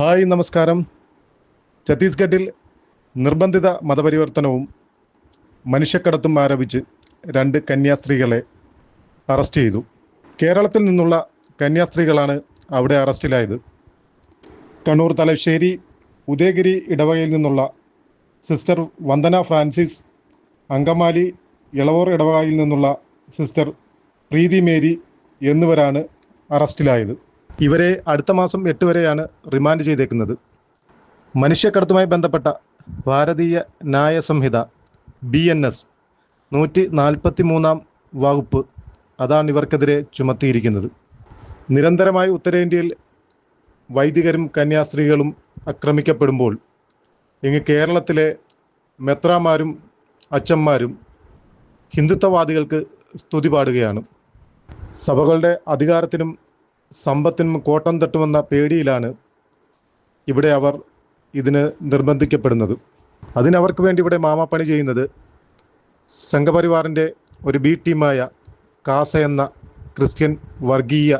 Hi നമസ്കാരം. ഛത്തീസ്ഗഡിൽ നിർബന്ധിത മതപരിവർത്തനവും മനുഷ്യക്കടത്തും ആരോപിച്ച് രണ്ട് കന്യാസ്ത്രീകളെ അറസ്റ്റ് ചെയ്തു. കേരളത്തിൽ നിന്നുള്ള കന്യാസ്ത്രീകളാണ് അവിടെ അറസ്റ്റിലായത്. കണ്ണൂർ തലശ്ശേരി ഉദയഗിരി ഇടവകയിൽ നിന്നുള്ള സിസ്റ്റർ വന്ദന ഫ്രാൻസിസ് അങ്കമാലി ഇളവൂർ ഇടവകയിൽ നിന്നുള്ള സിസ്റ്റർ പ്രീതി മേരി എന്നിവരാണ് അറസ്റ്റിലായത്. ഇവരെ അടുത്ത മാസം എട്ട് വരെയാണ് റിമാൻഡ് ചെയ്തേക്കുന്നത്. മനുഷ്യക്കടത്തുമായി ബന്ധപ്പെട്ട ഭാരതീയ ന്യായ സംഹിത ബി എൻ എസ് നൂറ്റി നാൽപ്പത്തി മൂന്നാം വകുപ്പ് അതാണ് ഇവർക്കെതിരെ ചുമത്തിയിരിക്കുന്നത്. നിരന്തരമായി ഉത്തരേന്ത്യയിൽ വൈദികരും കന്യാസ്ത്രീകളും ആക്രമിക്കപ്പെടുമ്പോൾ ഇങ്ങ് കേരളത്തിലെ മെത്രാമാരും അച്ഛന്മാരും ഹിന്ദുത്വവാദികൾക്ക് സ്തുതി പാടുകയാണ്. സഭകളുടെ അധികാരത്തിനും സമ്പത്തിനും കോട്ടം തട്ടുമെന്ന പേടിയിലാണ് ഇവിടെ അവർ ഇതിന് നിർബന്ധിക്കപ്പെടുന്നത്. അതിനവർക്ക് വേണ്ടി ഇവിടെ മാമാപ്പണി ചെയ്യുന്നത് സംഘപരിവാറിന്റെ ഒരു ബി ടീമായ കാസ എന്ന ക്രിസ്ത്യൻ വർഗീയ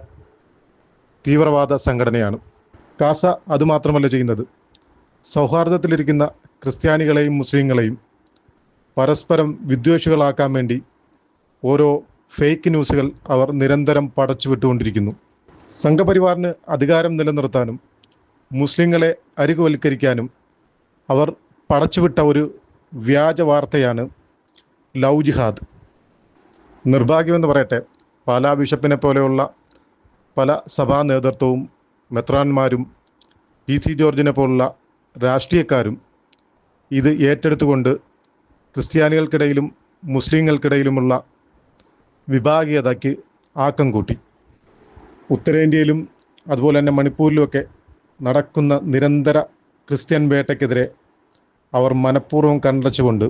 തീവ്രവാദ സംഘടനയാണ്. കാസ അതുമാത്രമല്ല ചെയ്യുന്നത്. സൗഹാർദ്ദത്തിലിരിക്കുന്ന ക്രിസ്ത്യാനികളെയും മുസ്ലിങ്ങളെയും പരസ്പരം വിദ്വേഷികളാക്കാൻ വേണ്ടി ഓരോ ഫേക്ക് ന്യൂസുകൾ അവർ നിരന്തരം പടച്ചു വിട്ടുകൊണ്ടിരിക്കുന്നു സംഘപരിവാറിന് അധികാരം നിലനിർത്താനും മുസ്ലിങ്ങളെ അരികുവൽക്കരിക്കാനും അവർ പടച്ചുവിട്ട ഒരു വ്യാജ വാർത്തയാണ് ലവ് ജിഹാദ്. നിർഭാഗ്യമെന്ന് പറയട്ടെ പാലാ ബിഷപ്പിനെ പോലെയുള്ള പല സഭാ നേതൃത്വവും മെത്രാന്മാരും പി സി ജോർജിനെ പോലുള്ള രാഷ്ട്രീയക്കാരും ഇത് ഏറ്റെടുത്തുകൊണ്ട് ക്രിസ്ത്യാനികൾക്കിടയിലും മുസ്ലിങ്ങൾക്കിടയിലുമുള്ള വിഭാഗീയതയ്ക്ക് ആക്കം കൂട്ടി. ഉത്തരേന്ത്യയിലും അതുപോലെ തന്നെ മണിപ്പൂരിലുമൊക്കെ നടക്കുന്ന നിരന്തര ക്രിസ്ത്യൻ വേട്ടയ്ക്കെതിരെ അവർ മനഃപൂർവം കണ്ടച്ചുകൊണ്ട്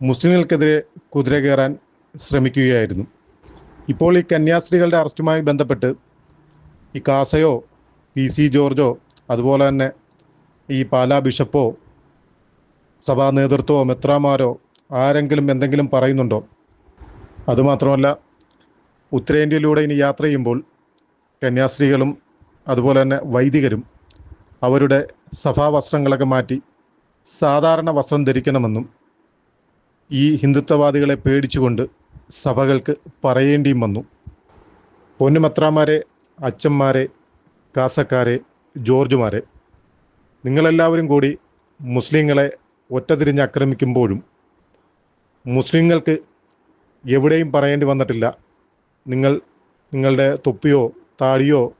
മുസ്ലിങ്ങൾക്കെതിരെ കുതിര കയറാൻ ശ്രമിക്കുകയായിരുന്നു. ഇപ്പോൾ ഈ കന്യാസ്ത്രീകളുടെ അറസ്റ്റുമായി ബന്ധപ്പെട്ട് ഈ കാസയോ പി സി ജോർജോ അതുപോലെ തന്നെ ഈ പാലാ ബിഷപ്പോ സഭാ നേതൃത്വമോ മെത്രാമാരോ ആരെങ്കിലും എന്തെങ്കിലും പറയുന്നുണ്ടോ? അതുമാത്രമല്ല ഉത്തരേന്ത്യയിലൂടെ ഇനി യാത്ര ചെയ്യുമ്പോൾ കന്യാസ്ത്രീകളും അതുപോലെ തന്നെ വൈദികരും അവരുടെ സഭാവസ്ത്രങ്ങളൊക്കെ മാറ്റി സാധാരണ വസ്ത്രം ധരിക്കണമെന്നും ഈ ഹിന്ദുത്വവാദികളെ പേടിച്ചുകൊണ്ട് സഭകൾക്ക് പറയേണ്ടിയും വന്നു. പൊന്നുമത്രാമാരെ അച്ഛന്മാരെ കാസക്കാരെ ജോർജുമാരെ നിങ്ങളെല്ലാവരും കൂടി മുസ്ലിങ്ങളെ ഒറ്റതിരിഞ്ഞ് ആക്രമിക്കുമ്പോഴും മുസ്ലിങ്ങൾക്ക് എവിടെയും പറയേണ്ടി വന്നിട്ടില്ല. നിങ്ങൾ നിങ്ങളുടെ തൊപ്പിയോ താടിയോ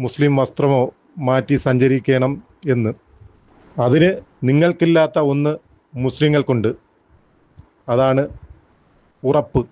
മുസ്ലിം വസ്ത്രമോ മാറ്റി സഞ്ചരിക്കണം എന്ന്. അതിന് നിങ്ങൾക്കില്ലാത്ത ഒന്ന് മുസ്ലിങ്ങൾക്കുണ്ട്. അതാണ് ഉറപ്പ്.